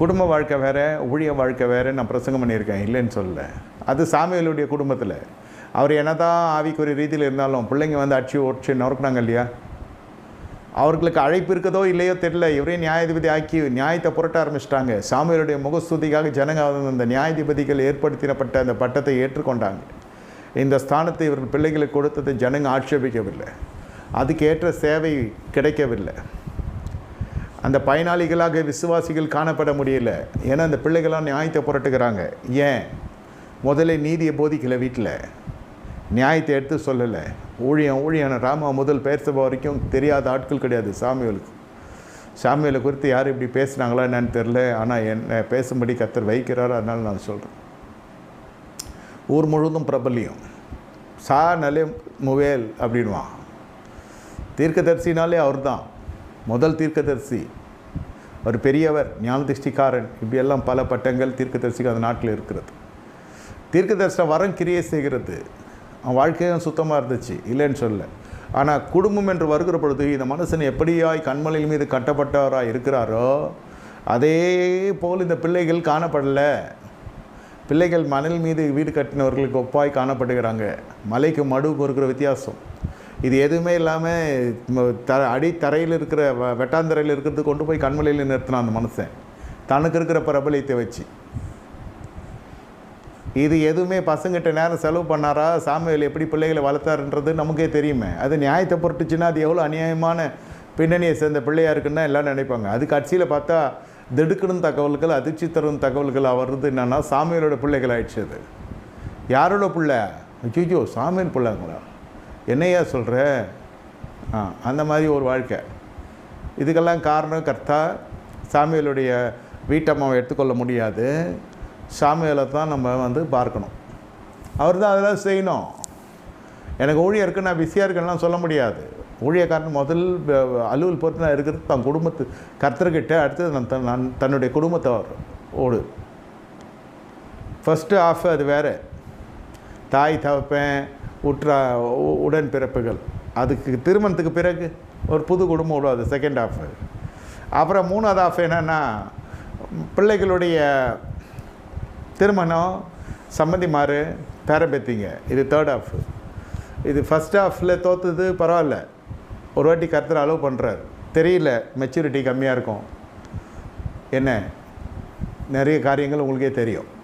குடும்ப வாழ்க்கை வேறு ஊழிய வாழ்க்கை வேறு நான் பிரசங்கம் பண்ணியிருக்கேன். இல்லைன்னு சொல்லலை. அது சாமியலுடைய குடும்பத்தில். அவர் என்ன தான் ஆவிக்குரிய ரீதியில் இருந்தாலும் பிள்ளைங்க வந்து அடிச்சு ஒடிச்சு நொறுக்குனாங்க இல்லையா? அவர்களுக்கு அழைப்பு இருக்கதோ இல்லையோ தெரியல. இவரே நியாயாதிபதி ஆக்கி நியாயத்தை புரட்ட ஆரம்பிச்சிட்டாங்க. சாமியலுடைய முகஸ்துதிக்காக ஜனங்க அந்த நியாயாதிபதிகள் ஏற்படுத்தினப்பட்ட அந்த பட்டத்தை ஏற்றுக்கொண்டாங்க. இந்த ஸ்தானத்தை இவர்கள் பிள்ளைகளுக்கு கொடுத்ததை ஜனங்க ஆட்சேபிக்கவில்லை. அதுக்கேற்ற சேவை கிடைக்கவில்லை. அந்த பயனாளிகளாக விசுவாசிகள் காணப்பட முடியல. ஏன்னா அந்த பிள்ளைகளாம் நியாயத்தை புரட்டுக்கிறாங்க ஏன்? முதல்ல நீதியை போதிக்கல வீட்டில். நியாயத்தை எடுத்து சொல்லலை. ஊழியம் ஊழியான ராமா முதல் பேசுப வரைக்கும் தெரியாத ஆட்கள் கிடையாது சாமியலுக்கு சாமியலை குறித்து யார் இப்படி பேசுனாங்களா என்னன்னு தெரில ஆனால் என்ன பேசும்படி கத்தர் வைக்கிறார் அதனால் நான் சொல்கிறேன் ஊர் முழுவதும் பிரபல்யம். சா நலே முவேல் அப்படின்வான் தீர்க்கதரிசினாலே அவர் தான் முதல் தீர்க்கதரிசி ஒரு பெரியவர் ஞானதிஷ்டிக்காரன் இப்படியெல்லாம் பல பட்டங்கள் தீர்க்கதரிசிக்கு அந்த நாட்டில் இருக்கிறது. தீர்க்கதரிசனம் வரம் கிரியை செய்கிறது. அவன் வாழ்க்கையும் சுத்தமாக இருந்துச்சு இல்லைன்னு சொல்ல ஆனால் குடும்பம் என்று வருகிற பொழுது இந்த மனுஷன் எப்படியாய் கண்மலையின் மீது கட்டப்பட்டவராக இருக்கிறாரோ அதே போல் இந்த பிள்ளைகள் காணப்படலை. பிள்ளைகள் மணல் மீது வீடு கட்டினவர்களுக்கு ஒப்பாய் காணப்படுகிறாங்க. மலைக்கு மடுவுக்கு இருக்கிற வித்தியாசம். இது எதுவுமே இல்லாமல் த அடித்தரையில் இருக்கிற வ- வெட்டாந்தரையில் இருக்கிறது கொண்டு போய் கண்மலையில் நிறுத்தினான் அந்த மனுஷன். தனக்கு இருக்கிற பிரபலியத்தை வச்சு. இது எதுவுமே பசங்கிட்ட நேரம் செலவு பண்ணாரா? சாமியல் எப்படி பிள்ளைகளை வளர்த்தாருன்றது நமக்கே தெரியுமே. அது நியாயத்தை பொருட்டுச்சுன்னா அது எவ்வளோ அநியாயமான பின்னணியை சேர்ந்த பிள்ளையாக இருக்குன்னா எல்லாம் நினைப்பாங்க. அது கட்சியில் பார்த்தா திடுக்கணும் தகவல்கள் அதிர்ச்சி தரும் தகவல்கள் வருது என்னென்னா சாமியலோட பிள்ளைகள் ஆயிடுச்சு அது. யாரோட பிள்ளை? ஐயோ சாமியல் பிள்ளைங்களா? என்னையா சொல்கிற ஆ அந்த மாதிரி ஒரு வாழ்க்கை. இதுக்கெல்லாம் காரணம் கர்த்தா சாமியலுடைய வீட்டம்மாவை எடுத்துக்கொள்ள முடியாது. சாமியலை தான் நம்ம வந்து பார்க்கணும். அவர் தான் அதெல்லாம் செய்யணும். எனக்கு ஊழியருக்கு நான் பிஸியாக இருக்கேன்லாம் சொல்ல முடியாது. ஊழியக்காரன் முதல் அலுவல் பொறுத்து நான் இருக்கிறது தன் குடும்பத்து கர்த்தர்கிட்ட அடுத்தது நான் தன் நான் தன்னுடைய குடும்பத்தை ஓடு. ஃபஸ்ட்டு ஆஃப் அது வேறு. தாய் தவப்பேன் உற்றா உ- உடன் பிறப்புகள் அதுக்கு திருமணத்துக்கு பிறகு ஒரு புது குடும்பம் விடும் செகண்ட் ஆஃப் அப்புறம் மூணாவது ஆஃப் என்னென்னா பிள்ளைகளுடைய திருமணம் சம்மந்திமார் பேரம்பத்திங்க. இது தேர்ட் ஆஃப் இது ஃபஸ்ட் ஆஃபில் தோத்துது பரவாயில்ல. ஒரு வாட்டி கர்த்தர் அலோவ் பண்ணுறாரு தெரியல மெச்சூரிட்டி கம்மியாக இருக்கும். என்ன? நிறைய காரியங்கள் உங்களுக்கே தெரியும்.